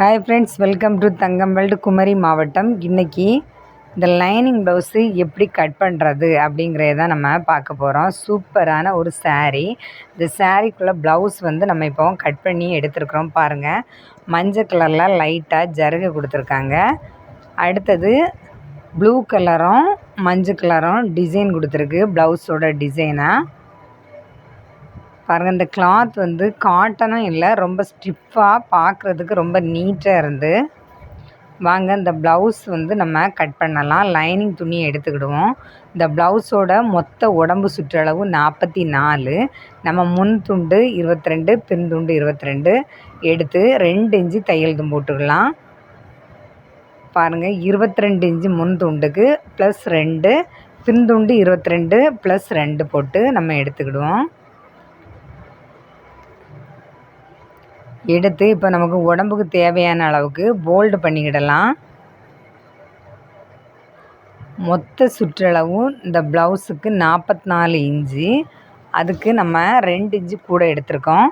Hi friends welcome to தங்கம்பல்டு குமரி மாவட்டம் இன்றைக்கி இந்த லைனிங் ப்ளவுஸு எப்படி கட் பண்ணுறது அப்படிங்கிறத தான் நம்ம பார்க்க போகிறோம் சூப்பரான ஒரு சாரீ இந்த சாரீக்குள்ளே ப்ளவுஸ் வந்து நம்ம இப்போ கட் பண்ணி எடுத்துருக்குறோம் பாருங்கள் மஞ்சள் கலரில் லைட்டாக ஜருகை கொடுத்துருக்காங்க. அடுத்தது ப்ளூ கலரும் மஞ்சள் கலரும் டிசைன் கொடுத்துருக்கு. ப்ளவுஸோட டிசைனாக பாருங்கள் இந்த கிளாத் வந்து காட்டனும் இல்லை ரொம்ப ஸ்டிஃபாக பார்க்குறதுக்கு ரொம்ப நீட்டாக இருந்து. வாங்க இந்த ப்ளவுஸ் வந்து நம்ம கட் பண்ணலாம். லைனிங் துணியை எடுத்துக்கிடுவோம். இந்த ப்ளவுஸோட மொத்த உடம்பு சுற்றளவு நாற்பத்தி நாலு நம்ம முன் துண்டு இருபத்தி ரெண்டு பின் துண்டு இருபத்தி ரெண்டு எடுத்து ரெண்டு இன்ச்சு தையல் தும் போட்டுக்கலாம். பாருங்கள் இருபத்தி ரெண்டு இன்ச்சு முன் துண்டுக்கு ப்ளஸ் ரெண்டு பின் துண்டு இருபத்தி ரெண்டு ப்ளஸ் ரெண்டு போட்டு நம்ம எடுத்துக்கிடுவோம். எடுத்து இப்போ நமக்கு உடம்புக்கு தேவையான அளவுக்கு போல்டு பண்ணிக்கிடலாம். மொத்த சுற்றளவும் இந்த ப்ளவுஸுக்கு நாற்பத்தி நாலு இன்ச்சு. அதுக்கு நம்ம ரெண்டு இன்ச்சு கூட எடுத்திருக்கோம்.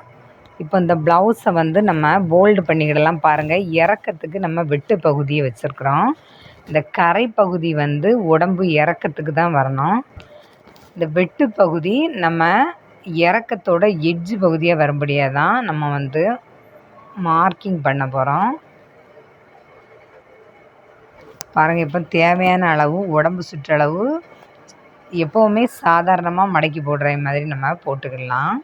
இப்போ இந்த ப்ளவுஸை வந்து நம்ம போல்டு பண்ணிக்கிடலாம் பாருங்கள் இறக்கத்துக்கு நம்ம வெட்டு பகுதியை வச்சுருக்குறோம். இந்த கரை பகுதி வந்து உடம்பு இறக்கத்துக்கு தான் வரணும். இந்த வெட்டு பகுதி நம்ம இறக்கத்தோட எட்ஜு பகுதியாக வரும்படியாக தான் நம்ம வந்து மார்க்கிங் பண்ண போகிறோம் பாருங்கள் இப்போ தேவையான அளவு உடம்பு சுற்றளவு எப்போவுமே சாதாரணமாக மடக்கி போடுற மாதிரி நம்ம போட்டுக்கலாம்.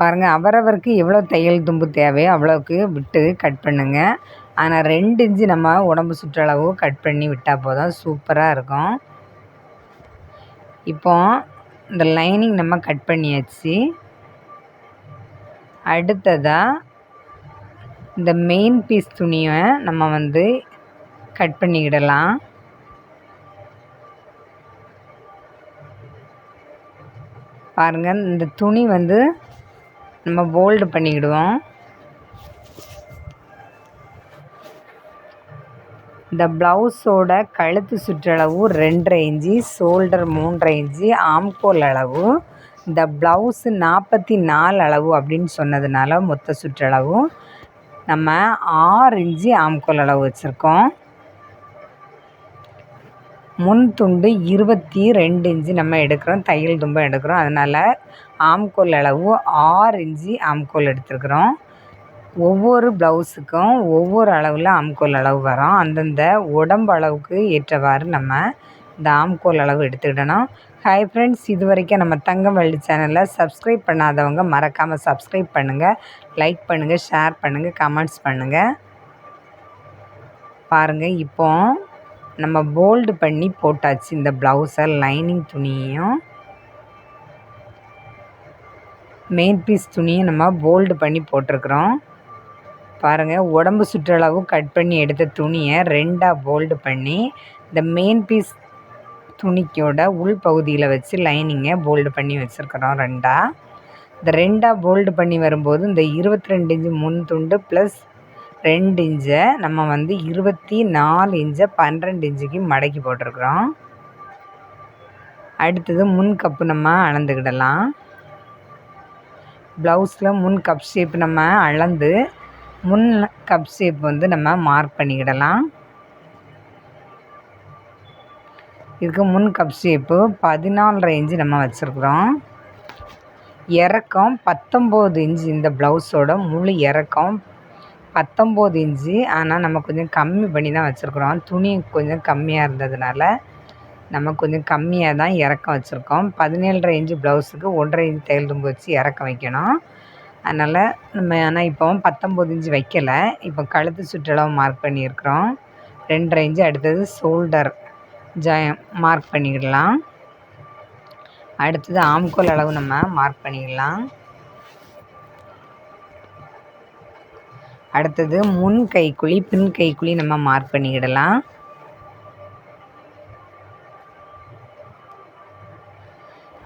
பாருங்கள் அவரவருக்கு எவ்வளோ தையல் தும்பு தேவையோ அவ்வளோக்கு விட்டு கட் பண்ணுங்கள் ஆனால் ரெண்டு இன்ச்சு நம்ம உடம்பு சுற்றளவு கட் பண்ணி விட்டால் போதும். சூப்பராக இருக்கும். இப்போ இந்த லைனிங் நம்ம கட் பண்ணியாச்சு. அடுத்ததாக இந்த மெயின் பீஸ் துணியை நம்ம வந்து கட் பண்ணிக்கிடலாம். பாருங்கள் இந்த துணி வந்து நம்ம போல்டு பண்ணிக்கிடுவோம். இந்த ப்ளவுஸோட கழுத்து சுற்றளவு ரெண்டரை இன்ச்சு ஷோல்டர் மூன்றரை இன்ச்சு ஆம்கோல் அளவு. இந்த ப்ளவுஸு நாற்பத்தி நாலு அளவு அப்படின்னு சொன்னதுனால மொத்த சுற்றளவு. நம்ம ஆறு இன்ச்சு ஆம்கோல் அளவு வச்சுருக்கோம். முன் துண்டு இருபத்தி ரெண்டு இன்ச்சு நம்ம எடுக்கிறோம் தையல் தும்பை எடுக்கிறோம். அதனால் ஆம்கோல் அளவு ஆறு இன்ச்சு ஆம்கோல் எடுத்துருக்குறோம். ஒவ்வொரு ப்ளவுஸுக்கும் ஒவ்வொரு அளவில் ஆம்கோல் அளவு வரும். அந்தந்த உடம்பு அளவுக்கு ஏற்றவாறு நம்ம இந்த ஆம்கோல் அளவு எடுத்துக்கிடணும். ஹாய் ஃப்ரெண்ட்ஸ் இது வரைக்கும் நம்ம தங்கமல்லி சேனலில் சப்ஸ்கிரைப் பண்ணாதவங்க மறக்காமல் சப்ஸ்கிரைப் பண்ணுங்கள் லைக் பண்ணுங்கள் ஷேர் பண்ணுங்கள் கமெண்ட்ஸ் பண்ணுங்கள் பாருங்கள் இப்போ நம்ம போல்டு பண்ணி போட்டாச்சு இந்த ப்ளவுஸை லைனிங் துணியையும். மெயின் பீஸ் துணியும் நம்ம போல்டு பண்ணி போட்டிருக்குறோம். பாருங்கள் உடம்பு சுற்றளவும் கட் பண்ணி எடுத்த துணியை ரெண்டாக போல்டு பண்ணி இந்த மெயின் பீஸ் துணிக்கோட உள் பகுதியில் வச்சு லைனிங்கை போல்டு பண்ணி வச்சுருக்குறோம் ரெண்டாக இந்த ரெண்டாக போல்டு பண்ணி வரும்போது இந்த இருபத்தி ரெண்டு இன்ச்சு முன் துண்டு ப்ளஸ் ரெண்டு இன்ச்சை நம்ம வந்து இருபத்தி நாலு இன்ச்சை பன்னிரெண்டு இன்ச்சுக்கு மடக்கி போட்டிருக்குறோம். அடுத்தது முன் கப்பு நம்ம அளந்துக்கிடலாம். ப்ளவுஸில் முன் கப் ஷேப் நம்ம அளந்து முன் கப் ஷேப் வந்து நம்ம மார்க் பண்ணிக்கிடலாம். இதுக்கு முன் கப் ஷேப்பு பதினாலரை இன்ச்சு நம்ம வச்சுருக்குறோம். இறக்கம் பத்தொம்போது இன்ச்சு இந்த ப்ளவுஸோட முழு இறக்கம் பத்தொம்போது இன்ச்சு ஆனால் நம்ம கொஞ்சம் கம்மி பண்ணி தான் வச்சுருக்குறோம். துணி கொஞ்சம் கம்மியாக இருந்ததுனால நம்ம கொஞ்சம் கம்மியாக தான் இறக்கம் வச்சுருக்கோம். பதினேழரை இன்ச்சு ப்ளவுஸுக்கு ஒன்றரை இன்ச்சு தையல் தும்பு வச்சு இறக்கம் வைக்கணும். அதனால் நம்ம ஆனால் இப்போ பத்தொம்போது இன்ச் வைக்கலை. இப்போ கழுத்து சுற்றளவு மார்க் பண்ணியிருக்கிறோம். ரெண்டரை இன்ச்சு அடுத்தது ஷோல்டர் ஜாயம் மார்க் பண்ணிக்கிடலாம். அடுத்தது ஆம்கோல் அளவு நம்ம மார்க் பண்ணிக்கலாம் அடுத்தது முன் கைக்குழி பின் கைக்குழி நம்ம மார்க் பண்ணிக்கிடலாம்.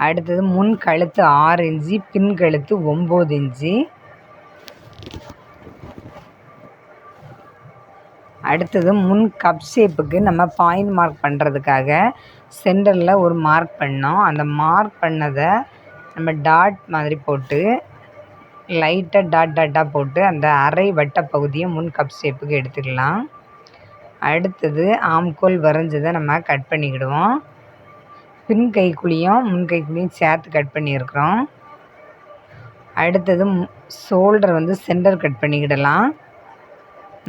அடுத்தது முன் கழுத்து ஆறு இன்ச்சு பின் கழுத்து ஒம்பது இன்ச்சு. அடுத்தது முன் கப் ஷேப்புக்கு நம்ம பாயிண்ட் மார்க் பண்ணுறதுக்காக சென்டரில் ஒரு மார்க் பண்ணோம். அந்த மார்க் பண்ணதை நம்ம டாட் மாதிரி போட்டு லைட்டாக டாட் டாட்டாக போட்டு அந்த அரை வட்ட பகுதியை முன் கப் ஷேப்புக்கு எடுத்துக்கலாம். அடுத்தது ஆம்கோல் வரைஞ்சதை நம்ம கட் பண்ணிக்கிடுவோம். பின் கைக்குழியும் முன் கைக்குழியும் சேர்த்து கட் பண்ணியிருக்கிறோம். அடுத்தது ஷோல்டர் வந்து சென்டர் கட் பண்ணிக்கிடலாம்.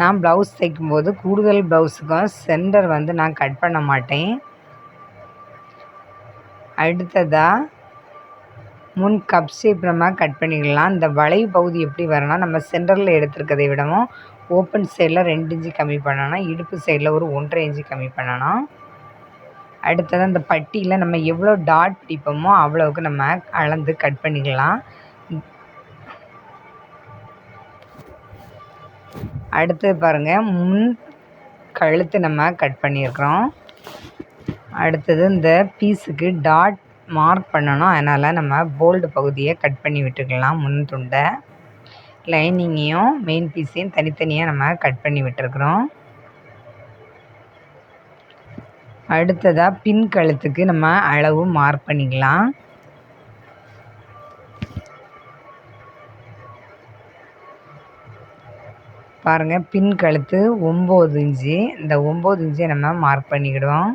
நான் ப்ளவுஸ் தைக்கும்போது கூடுதல் ப்ளவுஸுக்கும் சென்டர் வந்து நான் கட் பண்ண மாட்டேன். அடுத்ததாக முன் கப் ஷேப் நம்ம கட் பண்ணிக்கலாம். இந்த வளைவு பகுதி எப்படி வரணும் நம்ம சென்டரில் எடுத்துருக்கதை விடவும் ஓப்பன் சைடில் ரெண்டு இன்ச்சு கம்மி பண்ணணும். இடுப்பு சைடில் ஒரு ஒன்றரை இன்ச்சு கம்மி பண்ணணும். அடுத்தது அந்த பட்டியில் நம்ம எவ்வளோ டாட் பிடிப்போமோ அவ்வளோவுக்கு நம்ம அளந்து கட் பண்ணிக்கலாம். அடுத்தது பாருங்கள் முன் கழுத்து நம்ம கட் பண்ணியிருக்கிறோம். அடுத்தது இந்த பீஸுக்கு டாட் மார்க் பண்ணணும். அதனால் நம்ம போல்டு பகுதியை கட் பண்ணி விட்டுக்கலாம் முன் துண்டை. லைனிங்கையும் மெயின் பீஸையும் தனித்தனியாக நம்ம கட் பண்ணி விட்டுருக்குறோம். அடுத்ததாக பின் கழுத்துக்கு நம்ம அளவு மார்க் பண்ணிக்கலாம். பாருங்கள் பின் கழுத்து ஒம்பது இன்ச்சு. இந்த ஒம்பது இன்ச்சை நம்ம மார்க் பண்ணிக்கிடுவோம்.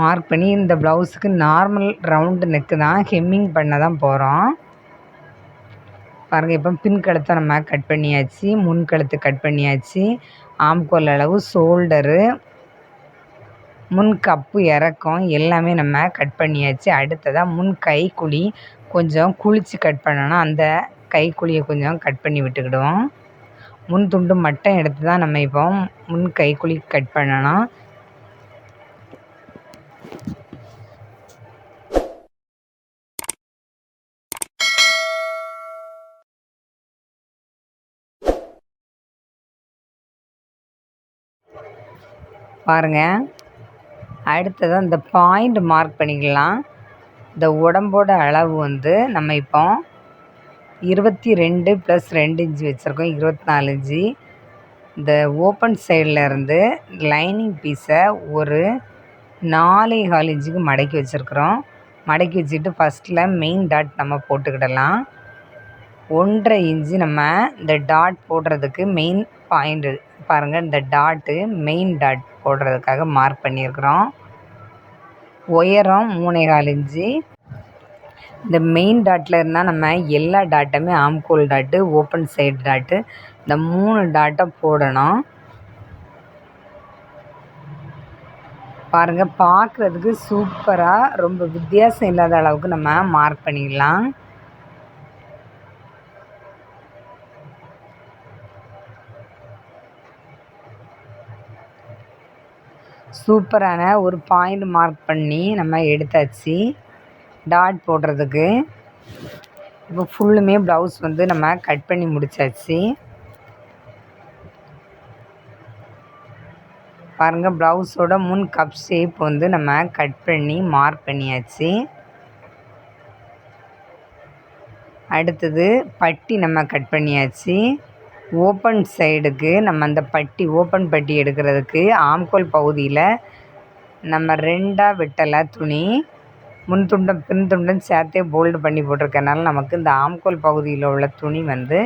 மார்க் பண்ணி இந்த ப்ளவுஸுக்கு நார்மல் ரவுண்டு நெக்கு தான். ஹெம்மிங் பண்ண தான் போகிறோம் பாருங்கள் இப்போ பின் கழுத்தை நம்ம கட் பண்ணியாச்சு முன் கழுத்து கட் பண்ணியாச்சு. ஆம்கோல் அளவு ஷோல்டரு முன் கப்பு இறக்கம் எல்லாமே நம்ம கட் பண்ணியாச்சு. அடுத்ததாக முன் கைக்குழி கொஞ்சம் குளித்து கட் பண்ணணும் அந்த கைக்குழியை கொஞ்சம் கட் பண்ணி விட்டுக்கிடுவோம். முன் துண்டு மட்டும் எடுத்து தான் நம்ம இப்போ முன் கைக்குழி கட் பண்ணணும். பாருங்கள் அடுத்ததாக இந்த பாயிண்ட் மார்க் பண்ணிக்கலாம். இந்த உடம்போட அளவு வந்து நம்ம இப்போ இருபத்தி ரெண்டு ப்ளஸ் ரெண்டு இன்ச்சு வச்சுருக்கோம் இருபத்தி நாலு இன்ச்சு. இந்த ஓப்பன் சைடில் இருந்து லைனிங் பீஸை ஒரு நாலே கால் இன்ச்சுக்கு மடக்கி வச்சுருக்குறோம். மடக்கி வச்சுட்டு ஃபஸ்ட்டில் மெயின் டாட் நம்ம போட்டுக்கிடலாம். ஒன்றரை இன்ச்சு நம்ம இந்த டாட் போடுறதுக்கு மெயின் பாயிண்ட்டு பாருங்கள் இந்த டாட்டு மெயின் டாட் போடுறதுக்காக மார்க் பண்ணியிருக்கிறோம். உயரம் மூணேகால் இன்ச்சு. இந்த மெயின் டாட்டில் இருந்தால் நம்ம எல்லா டாட்டுமே ஆம்கோல் டாட்டு ஓப்பன் சைடு டாட்டு இந்த மூணு டாட்டை போடணும். பாருங்கள் பார்க்குறதுக்கு சூப்பராக ரொம்ப வித்தியாசம் இல்லாத அளவுக்கு நம்ம மார்க் பண்ணிடலாம். சூப்பரான ஒரு பாயிண்ட் மார்க் பண்ணி நம்ம எடுத்தாச்சு. டாட் போடுறதுக்கு. இப்போ ஃபுல்லுமே ப்ளவுஸ் வந்து நம்ம கட் பண்ணி முடித்தாச்சு பாருங்கள் ப்ளவுஸோட முன் கப் ஷேப் வந்து நம்ம கட் பண்ணி மார்க் பண்ணியாச்சு. அடுத்தது பட்டி நம்ம கட் பண்ணியாச்சு. ஓப்பன் சைடுக்கு நம்ம அந்த பட்டி ஓப்பன் பட்டி எடுக்கிறதுக்கு ஆம்கோல் பகுதியில் நம்ம ரெண்டாக வெட்டலை துணி முன் துண்டம் பின் துண்டம் சேர்த்தே போல்டு பண்ணி போட்டிருக்கனால நமக்கு இந்த ஆம்கோல் பகுதியில் உள்ள துணி வந்து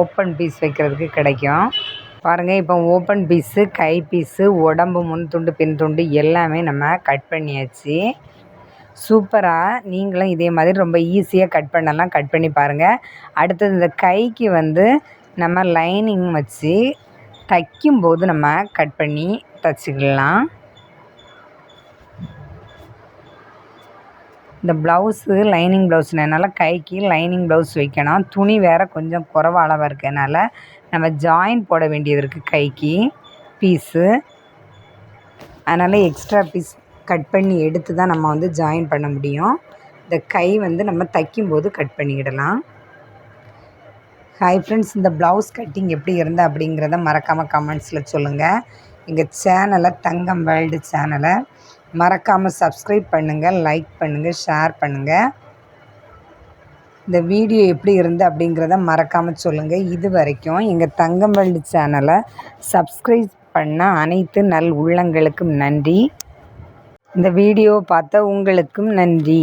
ஓப்பன் பீஸ் வைக்கிறதுக்கு கிடைக்கும். பாருங்கள் இப்போ ஓப்பன் பீஸு கை பீஸு உடம்பு முன் துண்டு பின் துண்டு எல்லாமே நம்ம கட் பண்ணியாச்சு. சூப்பராக நீங்களும் இதே மாதிரி ரொம்ப ஈஸியாக கட் பண்ணலாம். கட் பண்ணி பாருங்கள் அடுத்தது இந்த கைக்கு வந்து நம்ம லைனிங் வச்சு தைக்கும்போது நம்ம கட் பண்ணி தைச்சிக்கலாம். இந்த ப்ளவுஸு லைனிங் ப்ளவுஸ்னால கைக்கு லைனிங் ப்ளவுஸ் வைக்கணும் துணி வேறு கொஞ்சம் குறவு அளவாக இருக்கனால நம்ம ஜாயின் போட வேண்டியது இருக்குது கைக்கு பீஸு அதனால் எக்ஸ்ட்ரா பீஸ் கட் பண்ணி எடுத்து தான் நம்ம வந்து ஜாயின் பண்ண முடியும். இந்த கை வந்து நம்ம தைக்கும்போது கட் பண்ணிக்கிடலாம். ஹாய் ஃப்ரெண்ட்ஸ் இந்த ப்ளவுஸ் கட்டிங் எப்படி இருந்த அப்படிங்கிறத மறக்காமல் கமெண்ட்ஸில் சொல்லுங்கள் எங்கள் சேனலை தங்கம் வேர்ல்டு சேனலை மறக்காமல் சப்ஸ்கிரைப் பண்ணுங்கள் லைக் பண்ணுங்கள் ஷேர் பண்ணுங்கள் இந்த வீடியோ எப்படி இருந்து அப்படிங்கிறத மறக்காமல் சொல்லுங்கள் இது வரைக்கும் எங்கள் தங்கம் வேர்ல்டு சேனலை சப்ஸ்கிரைப் பண்ண அனைத்து நல் உள்ளங்களுக்கும் நன்றி. இந்த வீடியோ பார்த்த உங்களுக்கும் நன்றி.